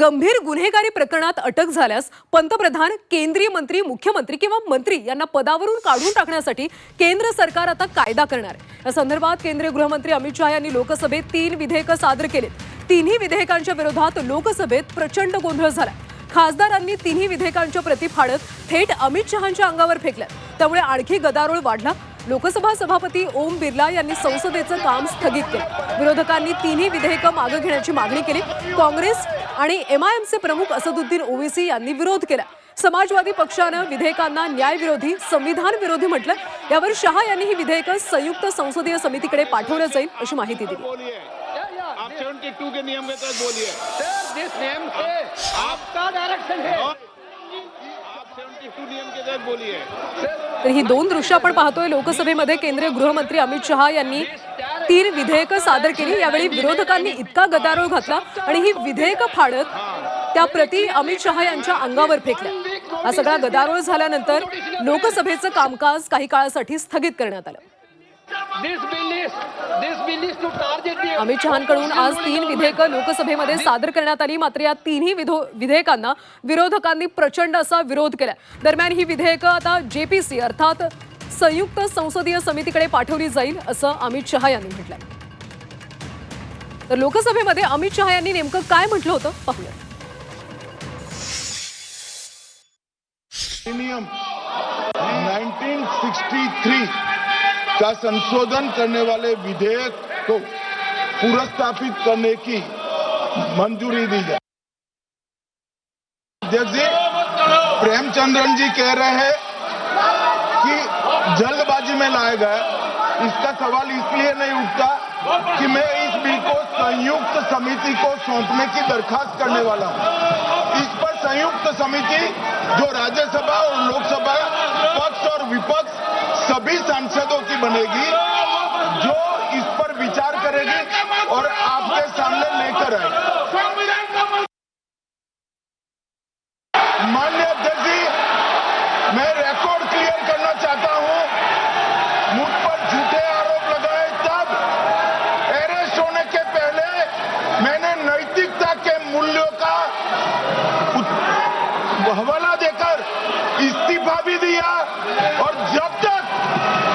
गंभीर गुन्हेगारी प्रकरणात अटक झाल्यास पंतप्रधान केंद्रीय मंत्री मुख्यमंत्री किंवा मंत्री यांना पदावरून काढून टाकण्यासाठी केंद्र सरकार आता कायदा करणार आहे. या संदर्भात केंद्रीय गृहमंत्री अमित शहा यांनी लोकसभेत तीन विधेयकं सादर केलीत. तिन्ही विधेयकांच्या विरोधात लोकसभेत प्रचंड गोंधळ झाला खासदारांनी तिन्ही विधेयकांच्या प्रती फाडत थेट अमित शहांच्या अंगावर फेकल्या. त्यामुळे आणखी गदारोळ वाढला. लोकसभा सभापती ओम बिर्ला यांनी संसदेचं काम स्थगित केलं. विरोधकांनी तिन्ही विधेयकं मागे घेण्याची मागणी केली. काँग्रेस आणि एमआयएमचे प्रमुख असदुद्दीन ओवेसी यांनी विरोध केला. समाजवादी पक्षानं विधेयकांना न्यायविरोधी संविधान विरोधी म्हटलं. यावर शहा यांनी ही विधेयकं संयुक्त संसदीय समितीकडे पाठवलं जाईल अशी माहिती दिली. बोलिए आप सेवेंटी टू के नियम के तहत बोलिए। सर जिस नियम से आपका डायरेक्शन है। और आप सेवेंटी टू नियम के तहत बोलिए। तर ही दोन दृश्य आपण पाहतोय लोकसभेमध्ये केंद्रीय गृहमंत्री अमित शहा यांनी तीन विधेयकं सादर केली. यावेळी विरोधकांनी इतका गदारोळ घातला आणि ही विधेयकं फाडत त्या प्रती अमित शहा यांच्या अंगावर फेकल्या. हा सगळा गदारोळ झाल्यानंतर लोकसभेचं कामकाज काही काळासाठी स्थगित करण्यात आलं. अमित शहांकडून आज तीन विधेयकं लोकसभेमध्ये सादर करण्यात आली. मात्र या तिन्ही विधो विधेयकांना विरोधकांनी प्रचंड असा विरोध केला. दरम्यान ही विधेयकं आता जेपीसी अर्थात संयुक्त संसदीय समितीकडे पाठवली जाईल असं अमित शहा यांनी म्हटलंय. तर लोकसभेमध्ये अमित शहा यांनी नेमकं काय म्हटलं होतं? पाहूया. अधिनियम 1963 का संशोधन करने वाले विधेयक को पुरस्तापित करने की मंजूरी दी जाए। अध्यक्ष जी प्रेमचंद्रन जी कह रहे हैं कि जल्दबाजी में लाया गया इसका सवाल इसलिए नहीं उठता कि मैं इस बिल को संयुक्त समिति को सौंपने की दरखास्त करने वाला हूँ। इस पर संयुक्त समिति, जो राज्यसभा और लोकसभा पक्ष और विपक्ष, सभी सांसदों की बनेगी, जो इस पर विचार करेगी और आपके सामने लेकर आएगी। मान्य मूल्यों का हवाला देकर इस्तीफा भी दिया और जब तक